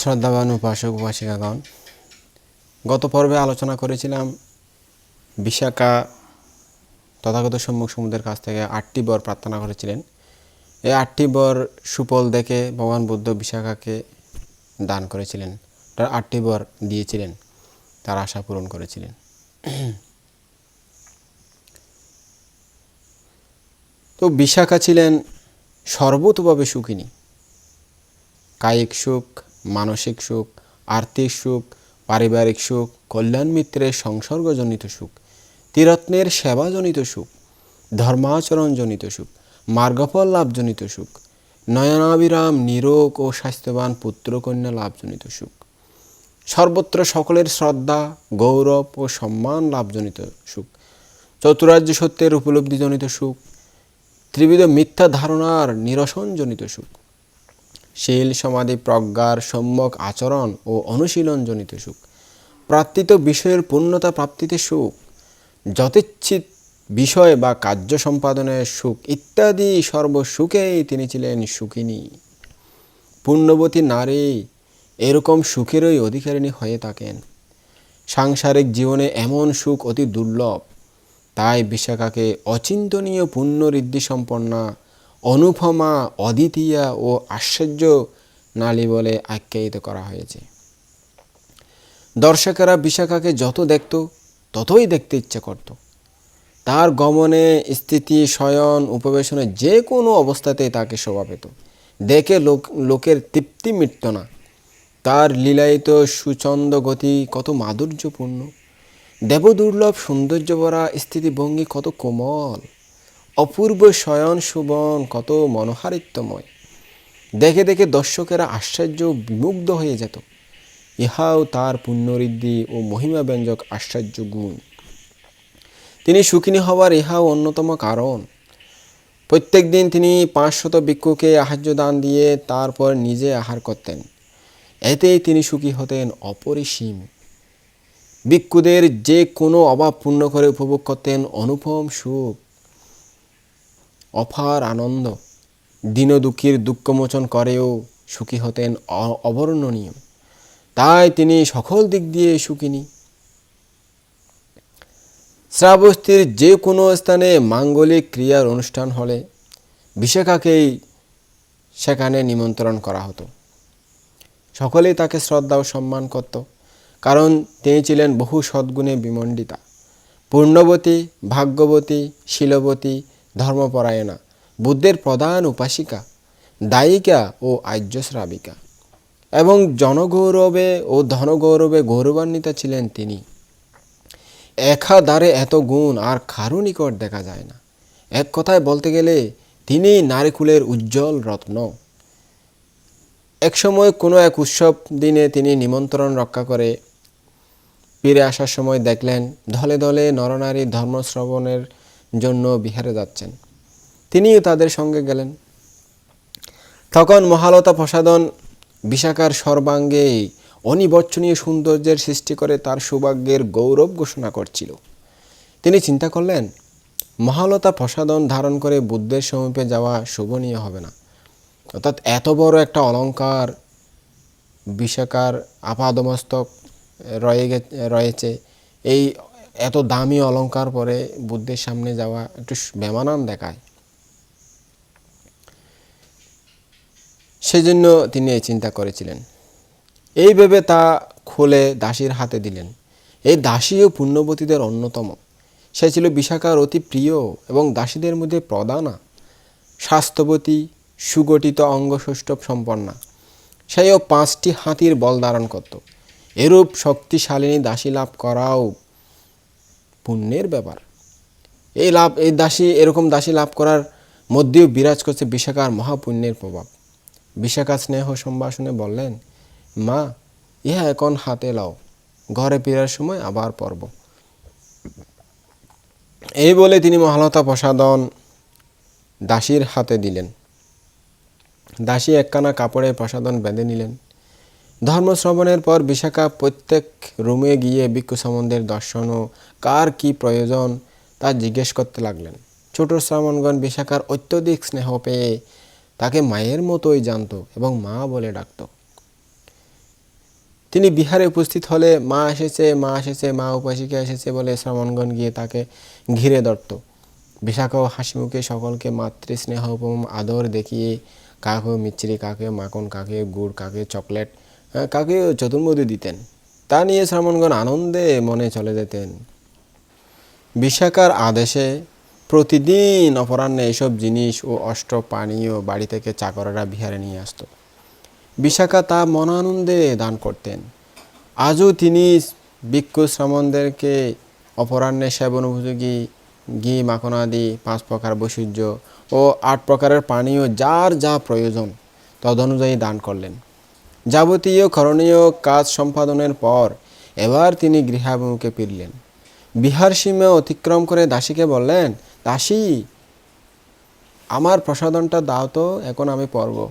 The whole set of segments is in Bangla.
শ্রদ্ধাবান উপাসক, উপাসিকাগণ। গত পর্বে আলোচনা করেছিলাম বিশাখা তথাগত সম্মুখ সমুদ্রের কাছ থেকে আটটি বর প্রার্থনা করেছিলেন। এই আটটি বর সুফল দেখে ভগবান বুদ্ধ বিশাখাকে দান করেছিলেন, তার আটটি বর দিয়েছিলেন, তার আশা পূরণ করেছিলেন। তো বিশাখা ছিলেন সর্বতভাবে সুখিনী। কায়িক সুখ মানসিক সুখ, আর্থিক সুখ, পারিবারিক সুখ, কল্যাণ মিত্রের সংসর্গজনিত সুখ, তীরত্নের সেবাজনিত সুখ, ধর্মাচরণজনিত সুখ, মার্গফল লাভজনিত সুখ নয়নাবিরাম নিরোগ ও স্বাস্থ্যবান পুত্রকন্যা লাভজনিত সুখ, সর্বত্র সকলের শ্রদ্ধা, গৌরব ও সম্মান লাভজনিত সুখ চতুরাজ্য সত্যের উপলব্ধিজনিত সুখ, ত্রিবিধ মিথ্যা ধারণার নিরসনজনিত সুখ শীল সমাধি প্রজ্ঞার সম্যক আচরণ ও অনুশীলনজনিত সুখ। প্রাপ্তিত বিষয়ের পূর্ণতা প্রাপ্তিতে সুখ। যথেচ্ছিত বিষয় বা কার্য সম্পাদনের সুখ ইত্যাদি সর্বসুখেই তিনি ছিলেন সুখিনী। পুণ্যবতী নারী এরকম সুখেরই অধিকারিণী হয়ে থাকেন। সাংসারিক জীবনে এমন সুখ অতি দুর্লভ। তাই বিশাখাকে অচিন্তনীয় পুণ্যঋদ্ধি সম্পন্না অনুপমা অদ্বিতীয়া ও আশ্চর্য নালী বলে আখ্যায়িত করা হয়েছে। দর্শকেরা বিশাখাকে যত দেখত, ততই দেখতে ইচ্ছে করত। তার গমনে স্থিতি, শয়ন, উপবেশনে যে কোনো অবস্থাতেই তাকে শোভা পেত। দেখে লোক, লোকের তৃপ্তি মিটত না। তার লীলায়িত সুচন্দ গতি কত মাধুর্যপূর্ণ। দেবদুর্লভ সৌন্দর্য ভরা স্থিতিভঙ্গি কত কোমল। অপূর্ব শয়ন সুবন, কত মনোহারিত্যময়। দেখে দেখে দর্শকেরা আশ্চর্য বিমুগ্ধ হয়ে যেত। ইহাও তার পুণ্যঋদ্ধি ও মহিমা ব্যঞ্জক আশ্চর্য গুণ। তিনি সুখিনী হওয়ার ইহাও অন্যতম কারণ। প্রত্যেক দিন তিনি পাঁচশত ভিক্ষুকে আহার্য দান দিয়ে তারপর নিজে আহার করতেন। এতেই তিনি সুখী হতেন অপরিসীম। ভিক্ষুদের যে কোনো অভাব পূর্ণ করে উপভোগ করতেন অনুপম সুখ। অফার আনন্দ। দীন দুঃখীর দুঃখমোচন করেও সুখী হতেন অবর্ণনীয়। তাই তিনি সকল দিক দিয়ে সুখিনী। শ্রাবস্তির যে কোনো স্থানে মাঙ্গলিক ক্রিয়ার অনুষ্ঠান হলে বিশাখাকেই সেখানে নিমন্ত্রণ করা হতো। সকলেই তাকে শ্রদ্ধা ও সম্মান করত, কারণ তিনি ছিলেন বহু সদ্গুণে বিমণ্ডিতা। পূর্ণবতী, ভাগ্যবতী, শীলবতী ধর্মপরায়ণা, বুদ্ধের প্রধান উপাসিকা, দায়িকা ও আর্যশ্রাবিকা এবং জনগৌরবে ও ধনগৌরবে গৌরবান্বিত ছিলেন তিনি। একাধারে এত গুণ আর কারও নিকট দেখা যায় না। এক কথায় বলতে গেলে তিনি নারীকুলের উজ্জ্বল রত্ন। একসময় কোনো এক উৎসব দিনে তিনি নিমন্ত্রণ রক্ষা করে ফিরে আসার সময় দেখলেন, ধলে দলে নরনারী ধর্মশ্রবণের জন্য বিহারে যাচ্ছেন। তিনিও তাদের সঙ্গে গেলেন। তখন মহালতা প্রসাদন বিশাখার সর্বাঙ্গে অনিবর্চনীয় সৌন্দর্যের সৃষ্টি করে তার সৌভাগ্যের গৌরব ঘোষণা করছিল। তিনি চিন্তা করলেন, মহালতা প্রসাদন ধারণ করে বুদ্ধের সমীপে যাওয়া শোভনীয় হবে না। অর্থাৎ এত বড় একটা অলঙ্কার বিশাকার আপাদমস্তক রয়ে গে, রয়েছে। এই এত দামি অলংকার পরে বুদ্ধের সামনে যাওয়া একটু বেমানান দেখায়। সেজন্য তিনি এই চিন্তা করেছিলেন। এই ভেবে তা খুলে দাসীর হাতে দিলেন। এই দাসীও পুণ্যবতীদের অন্যতম। সে ছিল বিশাখার অতি প্রিয় এবং দাসীদের মধ্যে প্রদানা স্বাস্থ্যবতী, সুগঠিত অঙ্গসৌষ্ঠব সম্পন্না। সেও পাঁচটি হাতির বল ধারণ করত। এরূপ শক্তিশালিনী দাসী লাভ করাও পুণ্যের ব্যাপার। এই লাভ, এই দাসী, এরকম দাসী লাভ করার মধ্যেও বিরাজ করছে বিশাখার মহাপুণ্যের প্রভাব। বিশাখা স্নেহ সম্ভাষণে বললেন, মা, ইহা এখন হাতে লাও, ঘরে ফেরার সময় আবার পর্ব। এই বলে তিনি মহালতা প্রসাদন দাসীর হাতে দিলেন। দাসী একখানা কাপড়ে প্রসাদন বেঁধে নিলেন। ধর্মশ্রবণের পর বিশাখা প্রত্যেক রুমে গিয়ে ভিক্ষু সম্বন্ধের দর্শন ও কার কি প্রয়োজন তা জিজ্ঞেস করতে লাগলেন। ছোট শ্রাবণগণ বিশাখার অত্যধিক স্নেহ পেয়ে তাকে মায়ের মতোই জানত এবং মা বলে ডাকত। তিনি বিহারে উপস্থিত হলে মা এসেছে মা এসেছে, মা উপাসিকা এসেছে বলে শ্রমণগণ গিয়ে তাকে ঘিরে ধরত। বিশাখাও হাসি মুখে সকলকে মাতৃস্নেহ উপম আদর দেখিয়ে কাকে মিচ্ছিরি কাকে মাখন, কাকে গুড়, কাকে চকলেট কাকে চতুর্মধু দিতেন? তা নিয়ে শ্রমণগণ আনন্দে মনে চলে যেতেন। বিশাখার আদেশে প্রতিদিন অপরাহ্নে এসব জিনিস ও অষ্ট পানীয় বাড়ি থেকে চাকররা বিহারে নিয়ে আসতো। বিশাখা তা মনানন্দে দান করতেন। আজও তিনি ভিক্ষু শ্রমণদেরকে অপরাহ্নে সেবন উপযোগী, ঘি মাখনাদি পাঁচ প্রকার বৈশুজ্য ও আট প্রকারের পানীয় যার যা প্রয়োজন তদনুযায়ী দান করলেন। যাবতীয় করণীয় কাজ সম্পাদনের পর এবার তিনি গৃহাভিমুখে ফিরলেন। বিহার সীমা অতিক্রম করে দাসীকে বললেন, দাসী, আমার প্রসাদনটা দাও তো, এখন আমি পড়ব।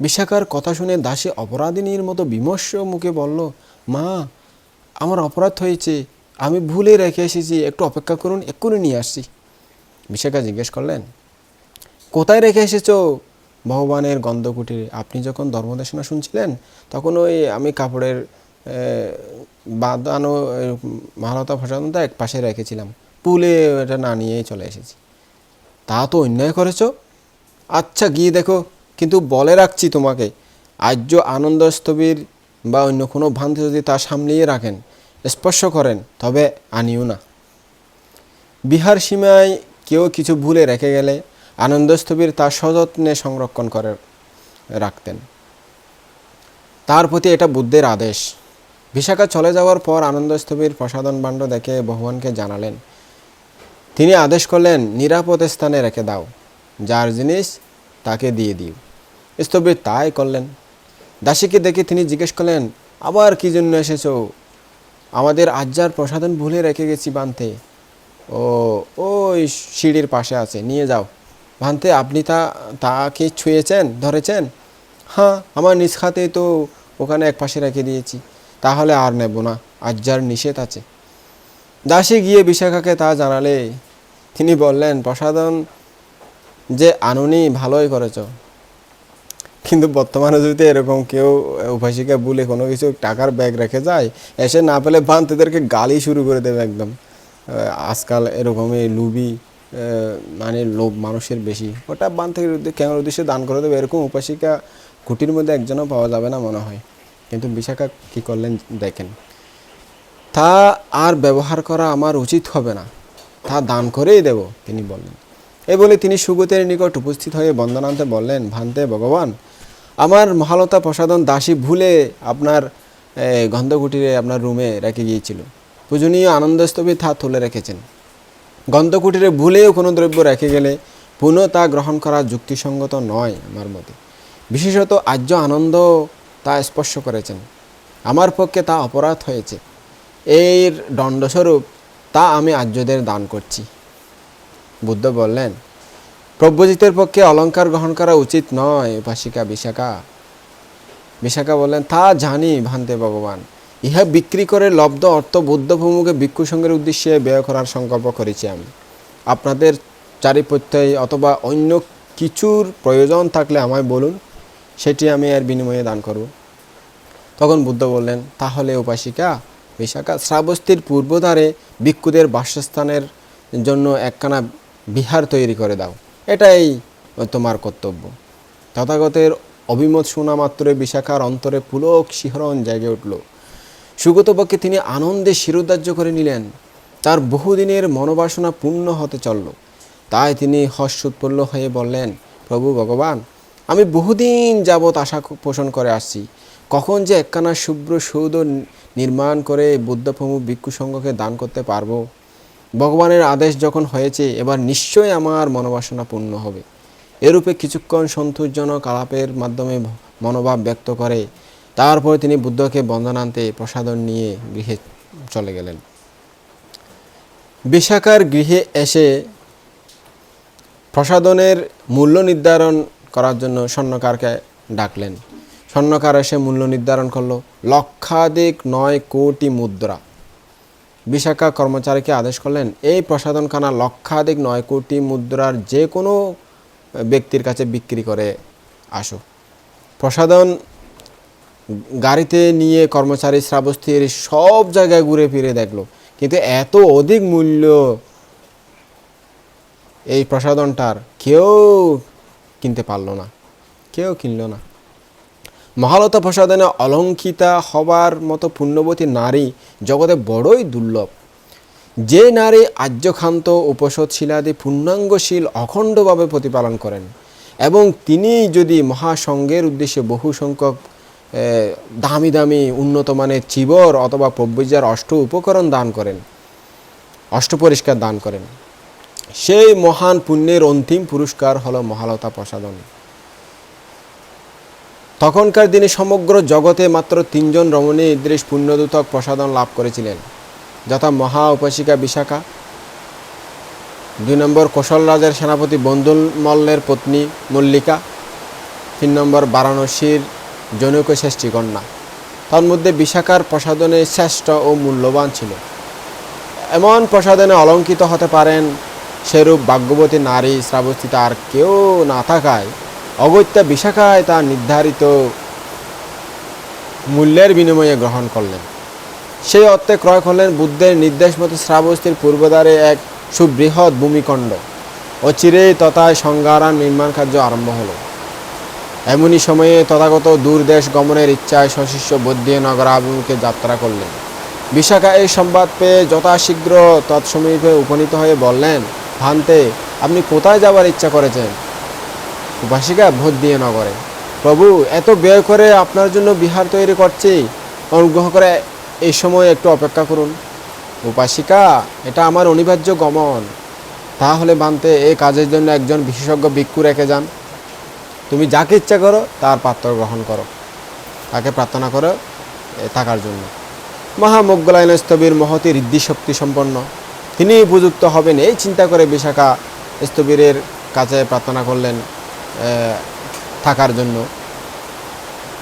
বিশাখার কথা শুনে দাসী অপরাধিনীর মতো বিমর্ষ মুখে বলল, মা, আমার অপরাধ হয়েছে, আমি ভুলে রেখে এসেছি, একটু অপেক্ষা করুন, এক্ষুনি নিয়ে আসছি। বিশাখা জিজ্ঞেস করলেন, কোথায় রেখে এসেছ? ভগবানের গন্ধকুটিরে। আপনি যখন ধর্মদেশনা শুনছিলেন তখন ওই আমি কাপড়ের বাঁধানো এ, মালতা ফসানোটা এক পাশে রেখেছিলাম। পুলে এটা না নিয়েই চলে এসেছি। তা তো অন্যায় করেছ? আচ্ছা গিয়ে দেখো। কিন্তু বলে রাখছি তোমাকে আর্য আনন্দস্থবির বা অন্য কোনো ভ্রান্তি যদি তা সামলিয়ে রাখেন স্পর্শ করেন তবে আনিও না। বিহার সীমায় কেউ কিছু ভুলে রেখে গেলে আনন্দস্থবির তা সযত্নে সংরক্ষণ করে রাখতেন। তার প্রতি এটা বুদ্ধের আদেশ। বিশাখা চলে যাওয়ার পর আনন্দস্থবির প্রসাদন বাণ্ড দেখে ভগবানকে জানালেন, তিনি আদেশ করলেন, নিরাপদ স্থানে রেখে দাও। যার জিনিস তাকে দিয়ে দিও। স্থবির তাই করলেন। দাসীকে দেখে তিনি জিজ্ঞেস করলেন, আবার কি জন্য এসেছ? আমাদের আজ্জার প্রসাদন ভুলে রেখে গেছি বানতে। ও, ওই সিঁড়ির পাশে আছে, নিয়ে যাও। ভানতে আপনি তা, তাকে ছুঁয়েছেন, ধরেছেন? হ্যাঁ আমার নিজ খাতেই তো ওখানে এক পাশে রেখে দিয়েছি। তাহলে আর নেব না আজ্জার নিষেধ আছে। দাসী গিয়ে বিশাখাকে তা জানালে। তিনি বললেন প্রসাদন যে আনুনি ভালোই করেছ। কিন্তু বর্তমানে যদি এরকম কেউ উপাসিকা বলে কোনো কিছু টাকার ব্যাগ রেখে যায়, এসে না পেলে বান্তিদেরকে গালি শুরু করে দেবে একদম। আজকাল এরকমই লুবি মানে লোভ মানুষের বেশি। ওটা বান থেকে কেন উদ্দেশ্যে দান করে দেবে এরকম উপাসিকা কুটির মধ্যে একজনও পাওয়া যাবে না মনে হয়। কিন্তু বিশাখা কী করলেন দেখেন। তা আর ব্যবহার করা আমার উচিত হবে না। তা দান করেই দেব তিনি বললেন। এই বলে তিনি সুগতের নিকট উপস্থিত হয়ে বন্দনান্তে বললেন ভান্তে ভগবান আমার মহালতা প্রসাদন দাসী ভুলে আপনার এ, গন্ধকুটিরে আপনার রুমে রেখে গিয়েছিল। পূজনীয় আনন্দস্তবী তা তুলে রেখেছেন। গন্ধকুটিরে ভুলেও কোনো দ্রব্য রেখে গেলে পুনঃ তা গ্রহণ করা যুক্তিসঙ্গত নয় আমার মতে। বিশেষত আর্য আনন্দ তা স্পর্শ করেছেন। আমার পক্ষে তা অপরাধ হয়েছে। এর দণ্ডস্বরূপ তা আমি আর্যদের দান করছি। বুদ্ধ বললেন, প্রব্রজিতের পক্ষে অলংকার গ্রহণ করা উচিত নয়, উপাসিকা বিশাখা। বিশাখা বললেন, তা জানি ভান্তে ভগবান। ইহা বিক্রি করে লব্ধ অর্থ বুদ্ধ ভূমুকে ভিক্ষু সঙ্গের উদ্দেশ্যে ব্যয় করার সংকল্প করেছি আমি আপনাদের চারিপত্যয় অথবা অন্য কিছুর প্রয়োজন থাকলে আমায় বলুন, সেটি আমি এর বিনিময়ে দান করব। তখন বুদ্ধ বললেন, তাহলে উপাসিকা, বিশাখা, শ্রাবস্তির পূর্বধারে ভিক্ষুদের বাসস্থানের জন্য একখানা বিহার তৈরি করে দাও। এটাই তোমার কর্তব্য। তথাগতের অভিমত শোনা মাত্রই বিশাখার অন্তরে পুলক শিহরণ জেগে উঠল। সুগত পক্ষে তিনি আনন্দে শিরোধার্য করে নিলেন। তার বহুদিনের মনোবাসনা পূর্ণ হতে চলল। তাই তিনি হর্ষোৎপন্ন হয়ে বললেন, প্রভু ভগবান, আমি বহুদিন যাবৎ আশা পোষণ করে আসছি। কখন যে একখানা শুভ্র সৌধ নির্মাণ করে বুদ্ধপ্রমু ভিক্ষু সংঘকে দান করতে পারব? ভগবানের আদেশ যখন হয়েছে, এবার নিশ্চয়ই আমার মনোবাসনা পূর্ণ হবে। এরূপে কিছুক্ষণ সন্তোষজনক আলাপের মাধ্যমে মনোভাব ব্যক্ত করে তারপর তিনি বুদ্ধকে বন্দনান্তে প্রসাদন নিয়ে গৃহে চলে গেলেন। বিশাখার গৃহে এসে প্রসাদনের মূল্য নির্ধারণ করার জন্য স্বর্ণকারকে ডাকলেন। স্বর্ণকার এসে মূল্য নির্ধারণ করল লক্ষাধিক নয় কোটি মুদ্রা। বিশাখা কর্মচারীকে আদেশ করলেন, এই প্রসাদনখানা লক্ষাধিক নয় কোটি মুদ্রার যে কোনো ব্যক্তির কাছে বিক্রি করে আসো। প্রসাদন গাড়িতে নিয়ে কর্মচারী শ্রাবস্তির সব জায়গায় ঘুরে ফিরে দেখল। কিন্তু এত অধিক মূল্য এই প্রসাদনটার কেউ কিনতে পারল না। কেউ কিনলো না। মহালতা প্রসাদনে অলঙ্কিতা হবার মতো পুণ্যবতী নারী জগতে বড়ই দুর্লভ। যে নারী আর্যক্ষান্ত আর্যখান্ত উপসৎশীলাদি পূর্ণাঙ্গশীল অখণ্ডভাবে প্রতিপালন করেন এবং তিনি যদি মহাসংঘের উদ্দেশ্যে বহু সংখ্যক দামি দামি উন্নত মানের চিবর অথবা প্রব্যজার অষ্ট উপকরণ দান করেন অষ্টপরিষ্কার দান করেন। সেই মহান পুণ্যের অন্তিম পুরস্কার হলো মহালতা প্রসাদন তখনকার দিনে সমগ্র জগতে মাত্র তিনজন রমণী ইদ্রিশ পুণ্যদূতক প্রসাদন লাভ করেছিলেন, যথা মহা উপাসিকা বিশাখা, দুই নম্বর কৌশল রাজের সেনাপতি বন্দুল মল্লের পত্নী মল্লিকা, তিন নম্বর বারাণসীর জনৈক শ্রেষ্ঠী কন্যা তন্মধ্যে বিশাখার প্রসাদনে শ্রেষ্ঠ ও মূল্যবান ছিল। এমন প্রসাদনে অলঙ্কিত হতে পারেন সেরূপ ভাগ্যবতী নারী শ্রাবস্তিতা আর কেউ না থাকায় অগত্যা বিশাখায় তা নির্ধারিত মূল্যের বিনিময়ে গ্রহণ করলেন। সেই অর্থে ক্রয় করলেন বুদ্ধের নির্দেশ মতো শ্রাবস্তির পূর্বদ্বারে এক সুবৃহৎ ভূমিকণ্ড অচিরেই তথায় সংজ্ঞারান নির্মাণ কার্য আরম্ভ হলো। এমনই সময়ে তথাগত দূরদেশ গমনের ইচ্ছায় সশিষ্য বৌদ্ধীয় নগরাভিমুখে যাত্রা করলেন। বিশাখা এই সংবাদ পেয়ে যথাশীঘ্র তৎসমীপে উপনীত হয়ে বললেন, ভান্তে, আপনি কোথায় যাবার ইচ্ছা করেছেন? উপাসিকা ভোট দিয়ে নগরে। প্রভু, এত ব্যয় করে আপনার জন্য বিহার তৈরি করছি। অনুগ্রহ করে এই সময় একটু অপেক্ষা করুন। উপাসিকা, এটা আমার অনিবার্য গমন। তাহলে বানতে এই কাজের জন্য একজন বিশেষজ্ঞ ভিক্ষু রেখে যান। তুমি যাকে ইচ্ছা করো, তার পাত্র গ্রহণ করো। তাকে প্রার্থনা করো থাকার জন্য। মহামোগ্গলায়ন স্থবির মহতি ঋদ্ধি শক্তি সম্পন্ন। তিনি উপযুক্ত হবেন, এই চিন্তা করে বিশাখা স্তবীরের কাছে প্রার্থনা করলেন থাকার জন্য।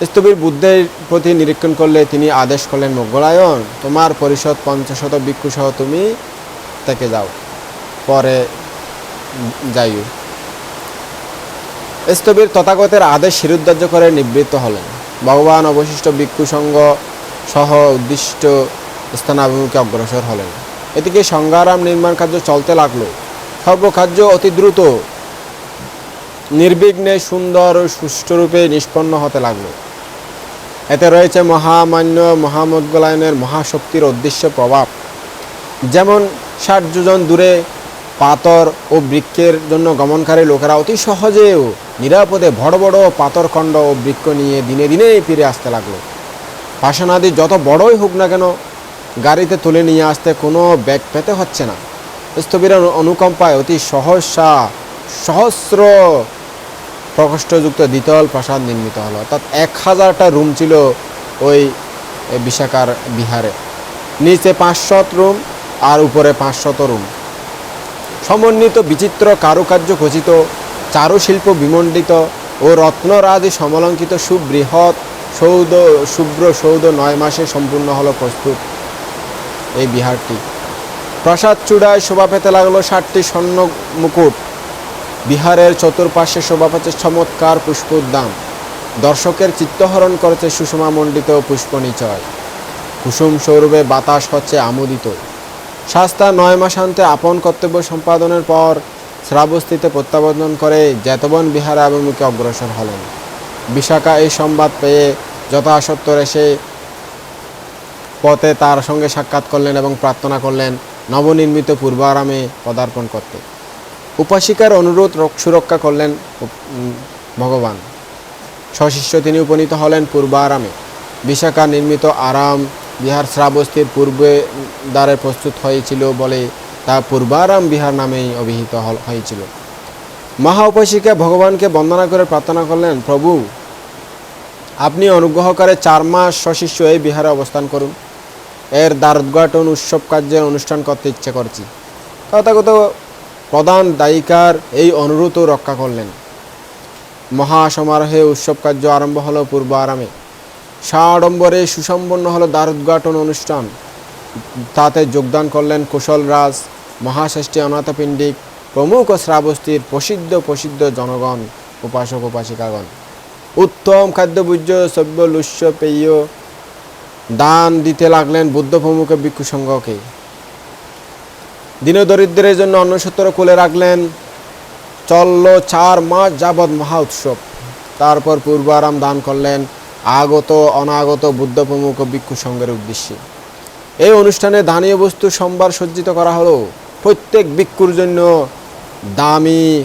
স্তবীর বুদ্ধের প্রতি নিরীক্ষণ করলে তিনি আদেশ করলেন মোগলায়ন তোমার পরিষদ পঞ্চাশত ভিক্ষু সহ তুমি থেকে যাও, পরে যাইও। স্থবির তথাগতের আদেশ শিরুদ্ধার্য করে নিবৃত্ত হলেন। ভগবান অবশিষ্ট ভিক্ষু সঙ্গ সহ উদ্দিষ্ট স্থানাভিমুখে অগ্রসর হলেন। এদিকে সংজ্ঞারাম নির্মাণ কার্য চলতে লাগল। সর্বকার্য অতি দ্রুত, নির্বিঘ্নে সুন্দর ও সুষ্ঠুরূপে নিষ্পন্ন হতে লাগল। এতে রয়েছে মহামান্য মহামজ্ঞলায়নের মহাশক্তির উদ্দেশ্য প্রভাব। যেমন ষাট যোজন দূরে পাথর ও বৃক্ষের জন্য গমনকারী লোকেরা অতি সহজেও নিরাপদে বড় বড় পাথরখণ্ড ও বৃক্ষ নিয়ে দিনে দিনে ফিরে আসতে লাগল। পাশানাদি যত বড়ই হোক না কেন, গাড়িতে তুলে নিয়ে আসতে কোনো ব্যাগ পেতে হচ্ছে না। স্থবিরের অনুকম্পায় অতি সহসা, সহস্র প্রকোষ্ঠযুক্ত দ্বিতল প্রাসাদ নির্মিত হলো। অর্থাৎ এক হাজারটা রুম ছিল ওই বিশাখার বিহারে। নিচে পাঁচশত রুম আর উপরে পাঁচশত রুম। সমন্বিত বিচিত্র কারুকার্য খচিত চারুশিল্প বিমণ্ডিত ও রত্নরাজি সমলঙ্কিত সুবৃহৎ সৌধ শুভ্র সৌধ নয় মাসে সম্পূর্ণ হলো প্রস্তুত এই বিহারটি। প্রাসাদ চূড়ায় শোভা পেতে লাগল ষাটটি স্বর্ণ মুকুট। বিহারের চতুর্পাশে শোভা পাচ্ছে চমৎকার পুষ্প উদ্যান দর্শকের চিত্তহরণ করেছে সুষমা মণ্ডিত পুষ্প নিচয় কুসুম সৌরভে বাতাস হচ্ছে আমোদিত। শাস্তা নয় মাসান্তে আপন কর্তব্য সম্পাদনের পর শ্রাবস্তিতে প্রত্যাবর্তন করে জেতবন বিহারে অভিমুখে অগ্রসর হলেন। বিশাখা এই সংবাদ পেয়ে যথাসত্তর এসে পথে তার সঙ্গে সাক্ষাৎ করলেন এবং প্রার্থনা করলেন, নবনির্মিত পূর্বারামে পদার্পণ করতে। উপাসিকার অনুরোধ সুরক্ষা করলেন ভগবান। সশিষ্য তিনি উপনীত হলেন পূর্বারামে। বিশাখা নির্মিত আরাম বিহার শ্রাবস্তির পূর্বে দ্বারে প্রস্তুত হয়েছিল বলে তা পূর্বারাম বিহার নামেই অভিহিত হয়েছিল। মহা উপাসিকা ভগবানকে বন্দনা করে প্রার্থনা করলেন, প্রভু, আপনি অনুগ্রহ করে চার মাস সশিষ্য এই বিহারে অবস্থান করুন। এর দ্বারোদ্ঘাটন উৎসব কার্যের অনুষ্ঠান করতে ইচ্ছে করছি। তথাগত প্রধান দায়িকার এই অনুরোধও রক্ষা করলেন। মহাসমারোহে উৎসব কার্য আরম্ভ হল পূর্ব আরামে সাড়ম্বরে সুসম্পন্ন হলো দ্বারোদ্ঘাটন অনুষ্ঠান। তাতে যোগদান করলেন কুশল রাজ, মহাষষ্ঠী অনাথপিণ্ডিক, প্রমুখ শ্রাবস্তির প্রসিদ্ধ প্রসিদ্ধ জনগণ, উপাসক উপাসিকাগণ। উত্তম খাদ্যভোজ্য সভ্য লুস্য পেয় দান দিতে লাগলেন বুদ্ধ প্রমুখ ভিক্ষু সংঘকে। দীনদরিদ্রের জন্য অন্নসত্র খুলে রাখলেন চলল চার মাস যাবৎ মহা উৎসব। তারপর পূর্বারাম দান করলেন আগত, অনাগত বুদ্ধ প্রমুখ ভিক্ষু সংঘের উদ্দেশ্যে। এই অনুষ্ঠানে দানীয় বস্তু সম্ভার সজ্জিত করা হলো প্রত্যেক ভিক্ষুর জন্য দামি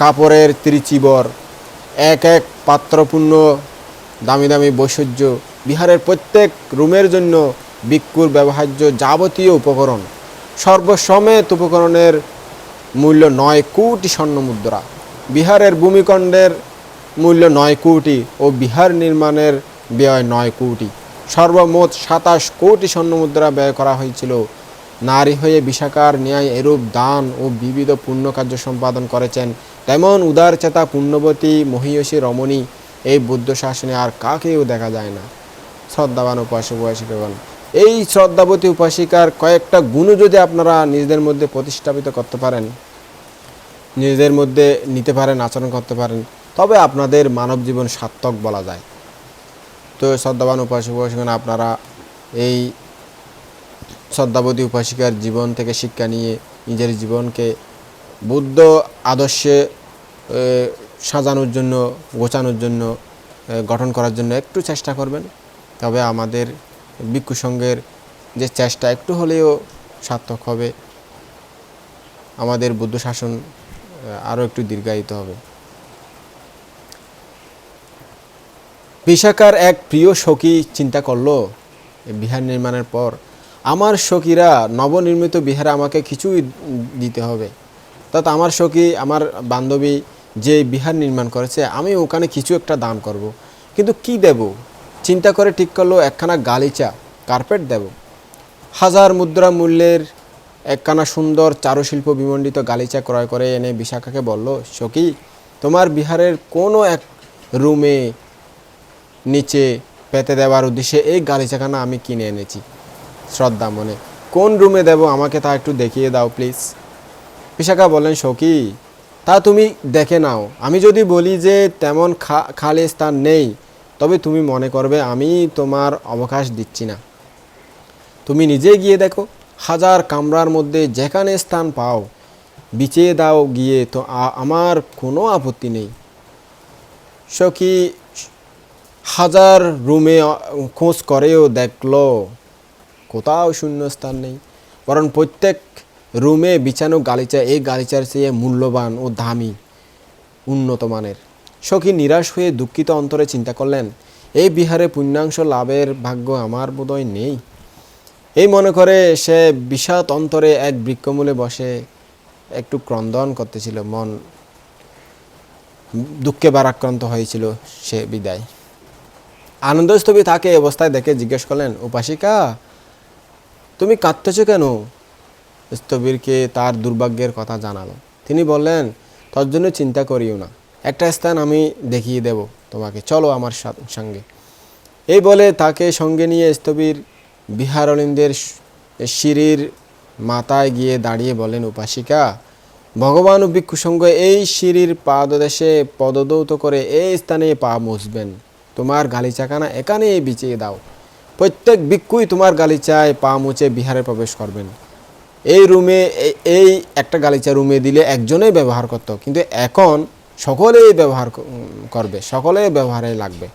কাপড়ের ত্রিচিবর, এক এক পাত্রপূর্ণ দামি দামি বৈষজ্য বিহারের প্রত্যেক রুমের জন্য ভিক্ষুর ব্যবহার্য যাবতীয় উপকরণ। সর্বসমেত উপকরণের মূল্য নয় কোটি স্বর্ণ মুদ্রা। বিহারের ভূমিখণ্ডের মূল্য নয় কোটি ও বিহার নির্মাণের ব্যয় নয় কোটি। সর্বমোট সাতাশ কোটি স্বর্ণ মুদ্রা ব্যয় করা হয়েছিল। নারী হয়ে বিশাকার ন্যায় এরূপ দান ও বিবিধ পুণ্য কার্য সম্পাদন করেছেন। তেমন উদারচেতা পুণ্যবতী মহিয়সী রমণী এই বুদ্ধ শাসনে আর কাকেও দেখা যায় না। শ্রদ্ধাবান উপাসক উপাসিকাগণ এই শ্রদ্ধাবতী উপাসিকার কয়েকটা গুণ যদি আপনারা নিজেদের মধ্যে প্রতিষ্ঠাপিত করতে পারেন, নিজেদের মধ্যে নিতে পারেন, আচরণ করতে পারেন তবে আপনাদের মানব জীবন সার্থক বলা যায়। তো শ্রদ্ধাবান উপাসক উপাসিকাগণ আপনারা এই শ্রদ্ধাবতী উপাসিকার জীবন থেকে শিক্ষা নিয়ে নিজের জীবনকে বুদ্ধ আদর্শে সাজানোর জন্য, গোছানোর জন্য গঠন করার জন্য একটু চেষ্টা করবেন। তবে আমাদের ভিক্ষু যে চেষ্টা একটু হলেও সার্থক হবে। আমাদের বুদ্ধ শাসন আরও একটু দীর্ঘায়িত হবে। বিশাখার এক প্রিয় সখী চিন্তা করল বিহার নির্মাণের পর, আমার সখীরা নবনির্মিত বিহারে আমাকে কিছুই দিতে হবে। অর্থাৎ আমার সখী, আমার বান্ধবী যে বিহার নির্মাণ করেছে, আমি ওখানে কিছু একটা দান করব। কিন্তু কি দেব? চিন্তা করে ঠিক করল, একখানা গালিচা, কার্পেট দেব। হাজার মুদ্রা মূল্যের একখানা সুন্দর চারুশিল্প বিমণ্ডিত গালিচা ক্রয় করে এনে বিশাখাকে বলল, সখী, তোমার বিহারের কোনো এক রুমে নিচে পেতে দেওয়ার উদ্দেশ্যে এই গালিচাখানা আমি কিনে এনেছি। শ্রদ্ধা মনে। কোন রুমে দেব আমাকে তা একটু দেখিয়ে দাও, প্লিজ। বিশাখা বলেন, সখী, তা তুমি দেখে নাও। আমি যদি বলি যে তেমন খালি স্থান নেই, তবে তুমি মনে করবে আমি তোমার অবকাশ দিচ্ছি না। তুমি নিজে গিয়ে দেখো, হাজার কামরার মধ্যে যেখানে স্থান পাও, বিছিয়ে দাও গিয়ে তো আমার কোনো আপত্তি নেই। সখী হাজার রুমে খোঁজ করেও দেখল কোথাও শূন্য স্থান নেই। বরং প্রত্যেক রুমে বিছানো গালিচা, এই গালিচার চেয়ে মূল্যবান ও দামি, উন্নত মানের। সখী নিরাশ হয়ে দুঃখিত অন্তরে চিন্তা করলেন, এই বিহারে পুণ্যাংশ লাভের ভাগ্য আমার বোধহয় নেই। এই মনে করে সে বিষাদ অন্তরে এক বৃক্ষমূলে বসে একটু ক্রন্দন করতেছিল, মন দুঃখে বারাক্রান্ত হয়েছিল সে বিদায়। আনন্দস্থবী তাকে এই অবস্থায় দেখে জিজ্ঞেস করলেন, উপাসিকা, তুমি কাঁদতেছো কেন? স্থবিরকে তার দুর্ভাগ্যের কথা জানালো। তিনি বললেন, তোর জন্য চিন্তা করিও না। একটা স্থান আমি দেখিয়ে দেব তোমাকে। চলো আমার সঙ্গে। এই বলে তাকে সঙ্গে নিয়ে স্থবির বিহারলিনদের সিঁড়ির মাথায় গিয়ে দাঁড়িয়ে বলেন উপাসিকা, ভগবান ও ভিক্ষু সঙ্গ এই সিঁড়ির পাদদেশে পদদৌত করে এই স্থানে পা মুছবেন। তোমার গালিচাখানা এখানেই বিছিয়ে দাও। প্রত্যেক ভিক্ষুই তোমার গালিচায় পা মুছে বিহারে প্রবেশ করবেন। এই রুমে, এই- একটা গালিচা রুমে দিলে একজনেই ব্যবহার করতো, কিন্তু এখন সকলেই ব্যবহার করবে, সকলেই ব্যবহারে লাগবে।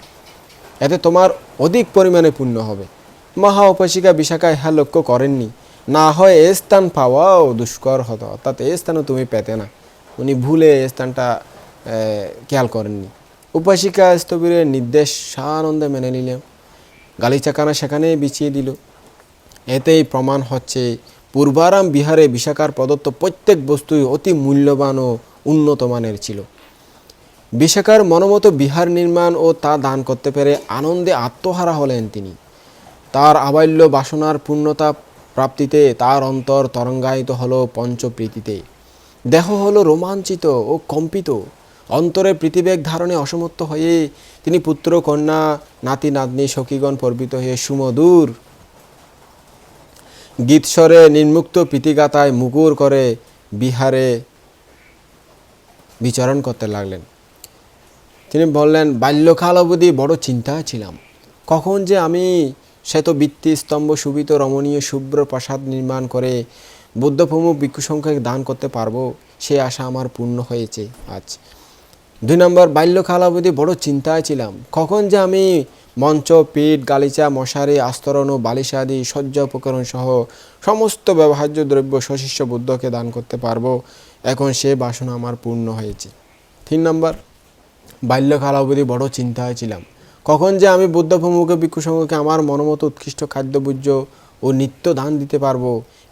এতে তোমার অধিক পরিমাণে পুণ্য হবে। মহা উপাসিকা বিশাখা ইহা লক্ষ্য করেননি। না হয় এ স্থান পাওয়াও দুষ্কর হতো, অর্থাৎ এ স্থানও তুমি পেতে না। উনি ভুলে এই স্থানটা খেয়াল করেননি। উপাসিকা স্থবিরের নির্দেশ সানন্দে মেনে নিলেন। গালিচাখানা সেখানেই বিছিয়ে দিল। এতেই প্রমাণ হচ্ছে, পূর্বারাম বিহারে বিশাখার প্রদত্ত প্রত্যেক বস্তুই অতি মূল্যবান ও উন্নত মানের ছিল। বিশাখার মনোমতো বিহার নির্মাণ ও তা দান করতে পেরে আনন্দে আত্মহারা হলেন তিনি। তার আবাল্য বাসনার পূর্ণতা প্রাপ্তিতে তার অন্তর তরঙ্গায়িত হলো পঞ্চপ্রীতিতে। দেহ হলো রোমাঞ্চিত ও কম্পিত। অন্তরে প্রীতিবেগ ধারণে অসমর্থ হয়ে তিনি পুত্র, কন্যা, নাতি, নাতনি, সখীগণ পর্বিত হয়ে সুমধুর গীতস্বরে নির্মুক্ত প্রীতিগাতায় মুকুর করে বিহারে বিচরণ করতে লাগলেন। তিনি বললেন, বাল্যকাল অবধি বড় চিন্তায় ছিলাম। কখন যে আমি শ্বেত বৃত্তি, স্তম্ভ শোভিত রমণীয় শুভ্র প্রাসাদ নির্মাণ করে বুদ্ধপ্রমুখ ভিক্ষু সংখ্যাকে দান করতে পারব, সে আশা আমার পূর্ণ হয়েছে আজ। দুই নম্বর বাল্যকাল অবধি বড় চিন্তায় ছিলাম। কখন যে আমি মঞ্চ, পিঠ, গালিচা, মশারি, আস্তরণ ও বালিশাদি সজ্জা উপকরণ সহ সমস্ত ব্যবহার্য দ্রব্য সশিষ্য বুদ্ধকে দান করতে পারব, এখন সে বাসনা আমার পূর্ণ হয়েছে। তিন নম্বর বাল্যকাল অবধি বড় চিন্তায় ছিলাম। কখন যে আমি বুদ্ধ প্রমুখে ভিক্ষু সংঘকে আমার মনোমতো উৎকৃষ্ট খাদ্যবুজ্য ও নিত্য দান দিতে পারব,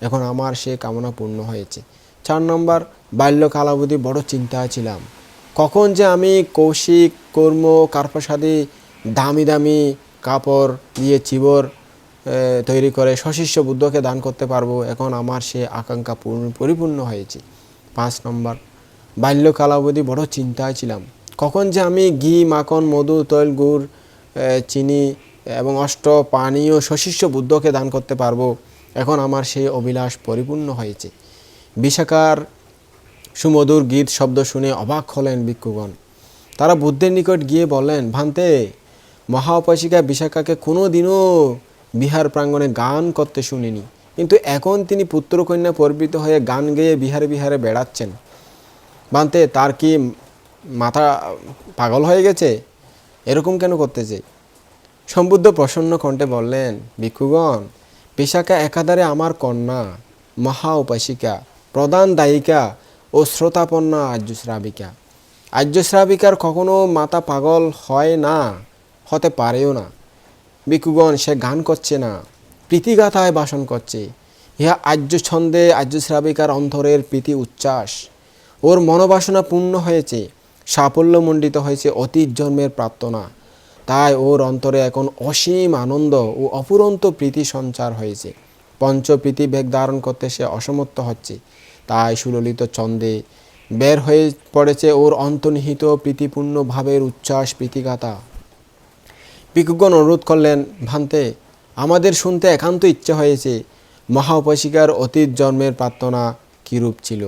এখন আমার সে কামনা পূর্ণ হয়েছে। চার নম্বর বাল্যকাল অবধি বড় চিন্তায় ছিলাম। কখন যে আমি কৌশিক, কর্ম কার্পসাদি দামি দামি কাপড় দিয়ে চিবর তৈরি করে সশিষ্য বুদ্ধকে দান করতে পারব, এখন আমার সে আকাঙ্ক্ষা পূর্ণ- পরিপূর্ণ হয়েছে। পাঁচ নম্বর বাল্যকাল অবধি বড় চিন্তায় ছিলাম। কখন যে আমি ঘি, মাখন, মধু, তৈল, গুড় চিনি এবং অষ্ট পানীয় সশিষ্য বুদ্ধকে দান করতে পারব, এখন আমার সেই অভিলাষ পরিপূর্ণ হয়েছে। বিশাখার সুমধুর গীত শব্দ শুনে অবাক হলেন ভিক্ষুগণ। তারা বুদ্ধের নিকট গিয়ে বললেন, ভান্তে, মহা উপাসিকা বিশাখাকে কোনো দিনও বিহার প্রাঙ্গণে গান করতে শুনিনি। কিন্তু এখন তিনি পুত্রকন্যা পরিবৃত হয়ে গান গেয়ে বিহারে বিহারে বেড়াচ্ছেন। ভান্তে, তার কি মাথা পাগল হয়ে গেছে? এরকম কেন করতেছে? সম্বুদ্ধ প্রসন্ন কণ্ঠে বললেন, ভিক্ষুগণ, বিশাখা একাধারে আমার কন্যা, মহা উপাসিকা প্রধান দায়িকা ও শ্রোতাপন্না আর্যশ্রাবিকা। আর্যশ্রাবিকার কখনো মাথা পাগল হয় না, হতে পারেও না। ভিক্ষুগণ, সে গান করছে না, প্রীতিগাথায় বাসন করছে। ইহা আর্য ছন্দে আর্যশ্রাবিকার অন্তরের প্রীতি উচ্ছ্বাস। ওর মনোবাসনা পূর্ণ হয়েছে, সাফল্যমণ্ডিত হয়েছে অতীত জন্মের প্রার্থনা। তাই ওর অন্তরে এখন অসীম আনন্দ ও অপুরন্ত প্রীতি সঞ্চার হয়েছে। পঞ্চপ্রীতি বেগ ধারণ করতে সে অসমর্থ হচ্ছে। তাই সুললিত ছন্দে বের হয়ে পড়েছে ওর অন্তর্নিহিত প্রীতিপূর্ণ ভাবের উচ্ছ্বাস প্রীতিগাথা। ভিক্ষুগণ অনুরোধ করলেন, ভান্তে, আমাদের শুনতে একান্ত ইচ্ছে হয়েছে। মহা অতীত জন্মের প্রার্থনা কীরূপ ছিল?